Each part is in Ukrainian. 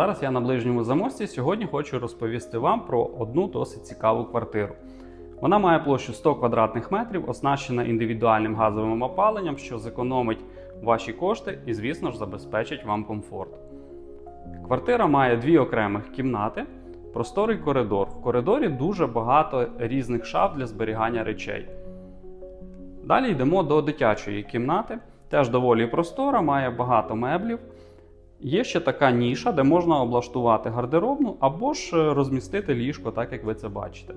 Зараз я на ближньому замості. Сьогодні хочу розповісти вам про одну досить цікаву квартиру. Вона має площу 100 квадратних метрів, оснащена індивідуальним газовим опаленням, що зекономить ваші кошти і, звісно ж, забезпечить вам комфорт. Квартира має дві окремих кімнати, просторий коридор. В коридорі дуже багато різних шаф для зберігання речей. Далі йдемо до дитячої кімнати. Теж доволі простора, має багато меблів. Є ще така ніша, де можна облаштувати гардеробну або ж е, розмістити ліжко, так як ви це бачите.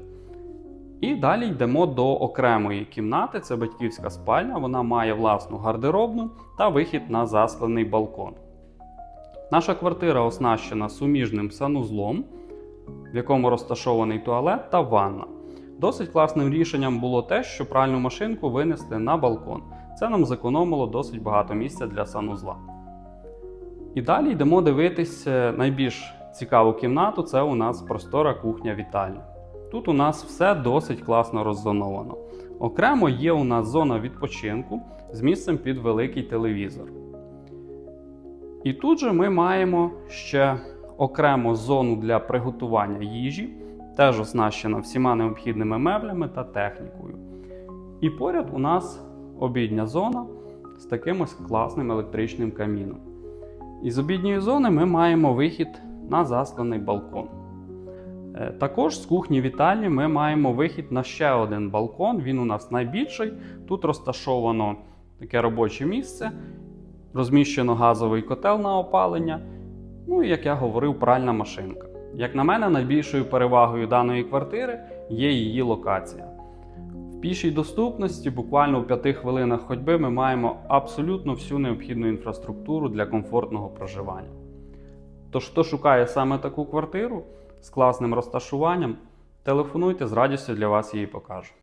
І далі йдемо до окремої кімнати. Це батьківська спальня. Вона має власну гардеробну та вихід на засклений балкон. Наша квартира оснащена суміжним санузлом, в якому розташований туалет та ванна. Досить класним рішенням було те, що пральну машинку винесли на балкон. Це нам зекономило досить багато місця для санузла. І далі йдемо дивитись е, найбільш цікаву кімнату це у нас простора кухня-вітальня. Тут у нас все досить класно роззоновано. Окремо є у нас зона відпочинку з місцем під великий телевізор. І тут же ми маємо ще окрему зону для приготування їжі, теж оснащена всіма необхідними меблями та технікою. І поряд у нас обідня зона з таким ось класним електричним каміном. Із обідньої зони ми маємо вихід на засклений балкон. Е, Також з кухні вітальні ми маємо вихід на ще один балкон. Він у нас найбільший. Тут розташовано таке робоче місце, розміщено газовий котел на опалення. Ну і, як я говорив, пральна машинка. Як на мене, найбільшою перевагою даної квартири є її локація. Пішій доступності, буквально у 5 хвилинах ходьби, ми маємо абсолютно всю необхідну інфраструктуру для комфортного проживання. Тож, хто шукає саме таку квартиру з класним розташуванням, телефонуйте з радістю для вас її покажу.